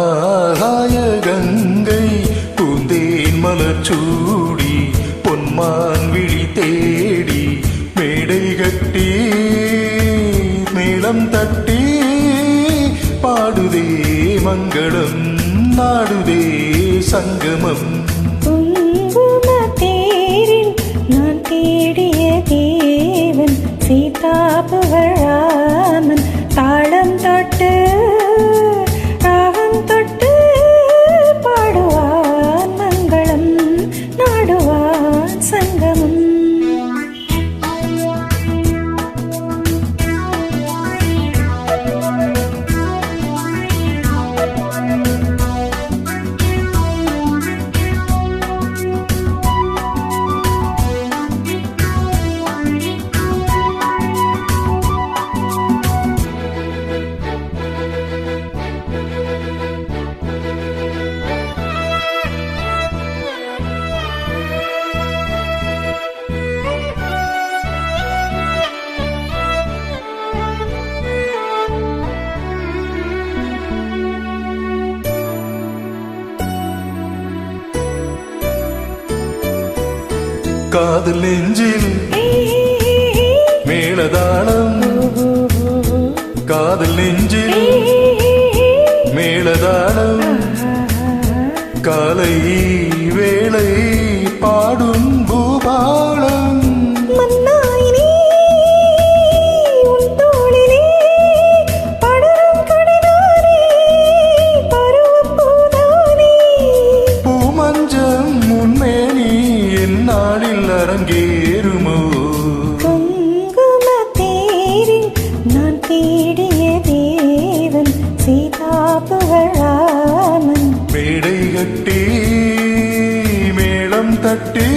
ஆகாய கங்கை பூந்தேன் மலர்ச்சூடி மேளம் தட்டி பாடுதே மங்களம் நாடுதே சங்கமம். காதல் நெஞ்சில் மேளதாளம் காதல் நெஞ்சில் அரங்கேறுமோ குங்கும தேரில் நான் தேடிய தேவன் சீதாபுவராமன் மேடை கட்டி மேளம் தட்டி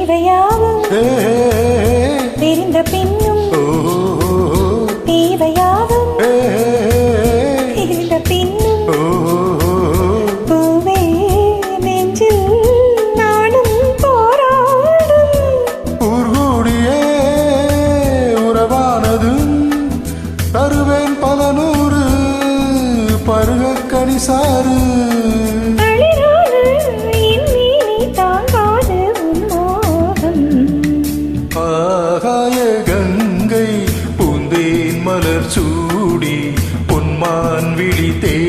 தேவையாவும் ஏ, தெரிந்த பின்னும் ஏ, தெரிந்த பின்னும் பூவே நெஞ்சில் நானும் போராடும். ஊர்கூடியே உறவானதும் தருவேன் பல நூறு பருகக்கணி சாறு. மான் விழி தேடி